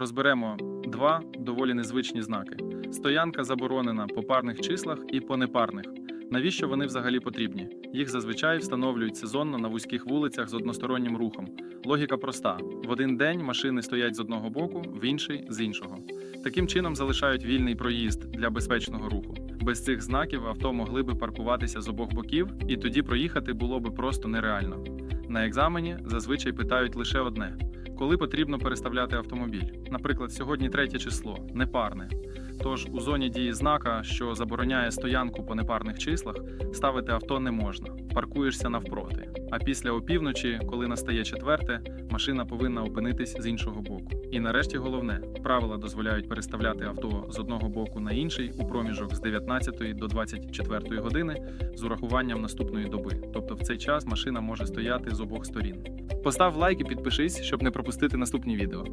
Розберемо два доволі незвичні знаки: стоянка заборонена по парних числах і по непарних. Навіщо вони взагалі потрібні? Їх зазвичай встановлюють сезонно на вузьких вулицях з одностороннім рухом. Логіка проста: в один день машини стоять з одного боку, в інший з іншого. Таким чином залишають вільний проїзд для безпечного руху. Без цих знаків авто могли би паркуватися з обох боків, і тоді проїхати було би просто нереально. На екзамені зазвичай питають лише одне: коли потрібно переставляти автомобіль. Наприклад, сьогодні третє число непарне. Тож у зоні дії знака, що забороняє стоянку по непарних числах, ставити авто не можна. Паркуєшся навпроти. А після опівночі, коли настає четверте, машина повинна опинитись з іншого боку. І нарешті головне: правила дозволяють переставляти авто з одного боку на інший у проміжок з 19 до 24 години з урахуванням наступної доби. Тобто в цей час машина може стояти з обох сторін. Постав лайк і підпишись, щоб не пропустити наступні відео.